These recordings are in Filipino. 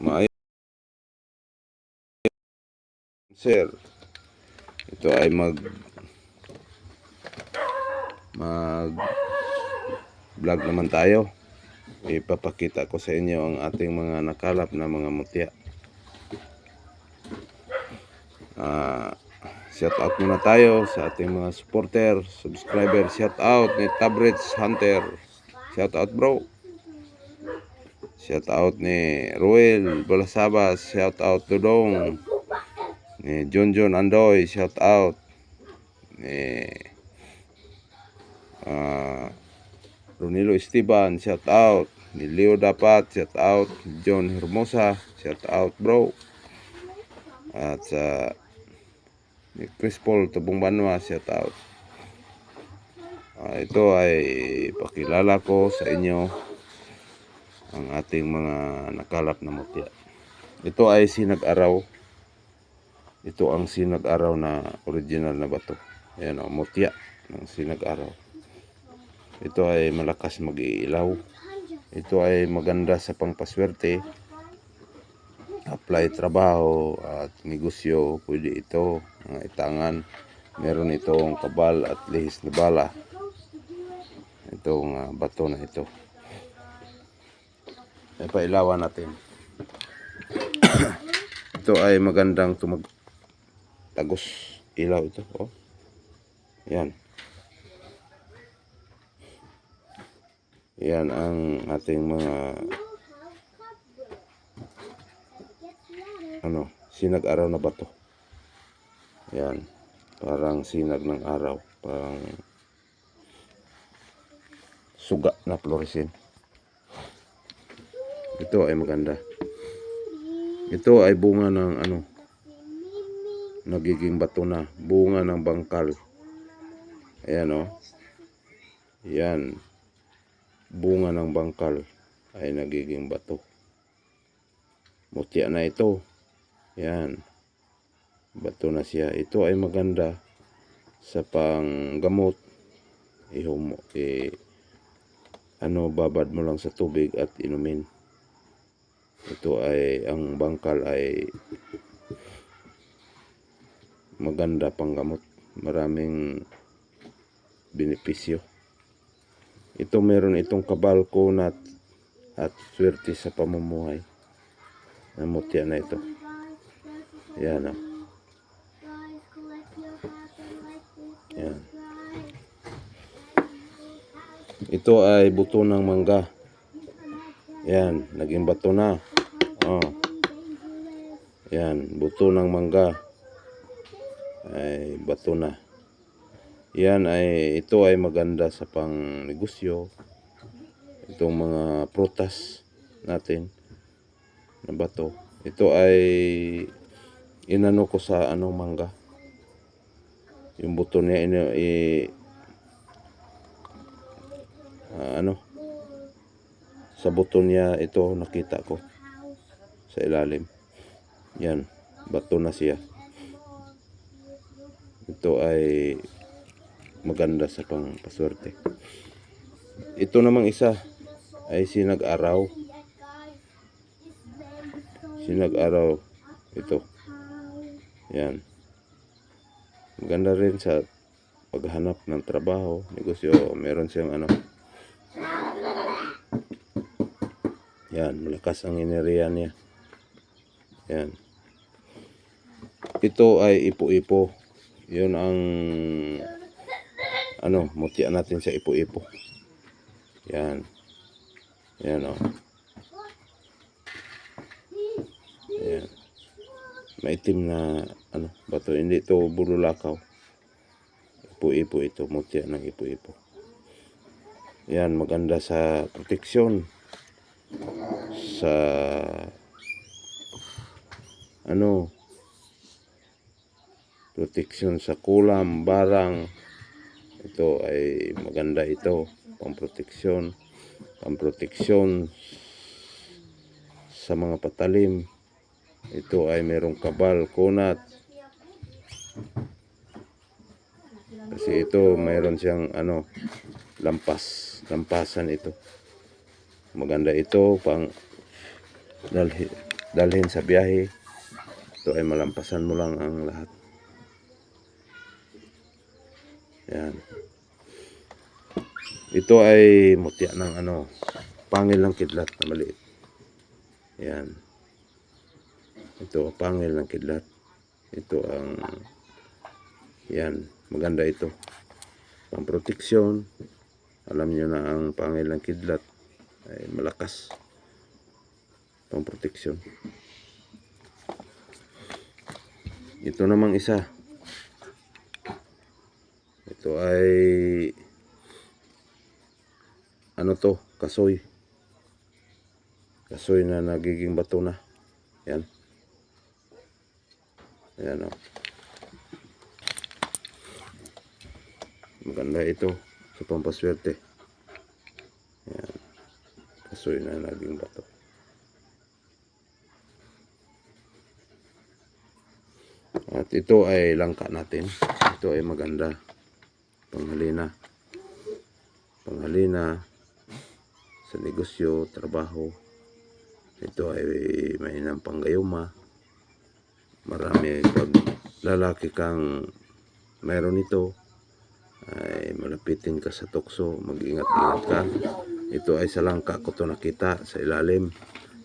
Maayos. Sir, ito ay mag mag vlog naman tayo. Ipapakita ko sa inyo ang ating mga nakalap na mga mutya. Ah, shout out muna tayo sa ating mga supporter, subscriber, shout out ni Tabrets Hunter. Shout out bro. Shout out ni Ruel Balasabas, shout out to Dong. Ni John Andoy, shout out. Ni ah Ronilo Esteban, shout out. Ni Leo Dapat, shout out. John Hermosa, shout out bro. At sa ni Chris Paul Tubong Banwa, shout out. Ah, ito ay pakilala ko sa inyo ang ating mga nakalap na mutya. Ito ay sinag-araw. Ito ang sinag-araw na original na bato. Ayan o, mutya ng sinag-araw. Ito ay malakas mag-iilaw. Ito ay maganda sa pangpaswerte. Apply trabaho at negosyo. Pwede ito. Mga itangan. Meron itong kabal at lihis na bala. Itong ah, bato na ito. Ay pailawan natin. ito ay magandang tumag tagos ilaw ito. Oh. Yan. Yan ang ating mga ano, sinag araw na bato. Yan. Parang sinag ng araw. Parang suga na fluorescent. Ito ay maganda. Ito ay bunga ng ano, nagiging bato na. Bunga ng bangkal. Ayan o. Yan. Bunga ng bangkal ay nagiging bato. Mutya na ito. Yan. Bato na siya. Ito ay maganda sa panggamot. Ihumo, eh, ano, babad mo lang sa tubig at inumin. Ito ay, ang bangkal ay maganda panggamot. Maraming benepisyo. Ito meron itong kabal kunat at swerte sa pamumuhay. Namutya na ito. Yan o. Yan. Ito ay buto ng mangga. Yan, naging bato na. Oh. Yan, buto ng mangga. Ay bato na. Yan ay ito ay maganda sa pang negosyo. Itong mga prutas natin na bato. Ito ay inano ko sa anong mangga. Yung buto niya ino, i, ah, ano sa buto niya ito nakita ko sa ilalim. Yan, bato na siya. Ito ay maganda sa pangpaswerte. Ito namang isa ay sinag-araw. Sinag-araw ito. Yan. Maganda rin sa paghanap ng trabaho, negosyo, meron siyang ano. Yan, malakas ang enerhiya niya. Yan. Ito ay ipo-ipo. Yun ang ano, mutya natin sa ipo-ipo. Yan. Yan o. Yan. Maitim na ano, bato. Hindi ito bululakaw. Ipo-ipo ito. Mutya ng ipo-ipo. Yan, maganda sa proteksyon. Sa ano, proteksyon sa kulam, barang, ito ay maganda ito. Pamproteksyon pamproteksyon sa mga patalim. Ito ay merong kabal kunat. Kasi ito mayroon siyang ano lampas. Lampasan ito. Maganda ito pang dalhi dalhin sa biyahe. Ito ay malampasan mo lang ang lahat. Yan. Ito ay mutya ng ano, pangil ng kidlat na maliit. Yan. Ito, pangil ng kidlat. Ito ang, yan, maganda ito. Pang proteksyon. Alam nyo na ang pangil ng kidlat ay malakas. Pang proteksyon. Ito namang isa. Ito ay ano to, kasoy. Kasoy na nagiging bato na. Yan. Ayan o. Maganda ito sa pampaswerte. Yan. Kasoy na naging bato. At ito ay langka natin. Ito ay maganda. Panghalina. Panghalina sa negosyo, trabaho. Ito ay mainam panggayuma. Marami pag lalaki kang meron ito ay malapitin ka sa tukso, mag-ingat-ingat ka. Ito ay sa langka ko to nakita sa ilalim.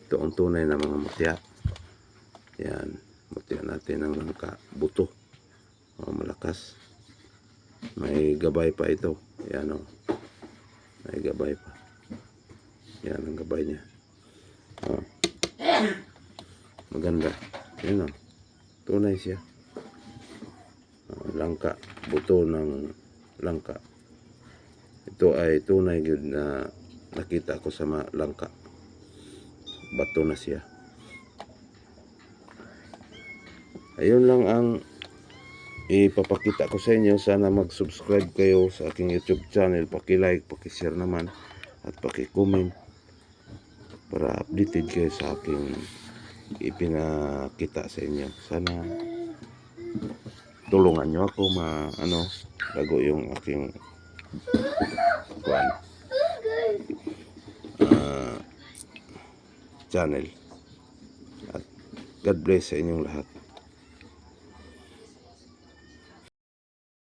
Ito ang tunay na mga mutya. Yan, mutya natin ang langka, buto. O, malakas. May gabay pa ito. Yan o. May gabay pa. Yan ang gabay niya. O. Maganda. Yan o. Tunay siya. O, langka. Buto ng langka. Ito ay tunay yun na nakita ko sa langka. Bato na siya. Ayun lang ang ipapakita ko sa inyo. Sana mag-subscribe kayo sa aking YouTube channel. Paki-like, paki-share naman at paki-comment para updated kayo sa aking ipinakita sa inyo. Sana tulungan nyo ako ma ano bago yung aking kwan ah, channel at God bless sa inyong lahat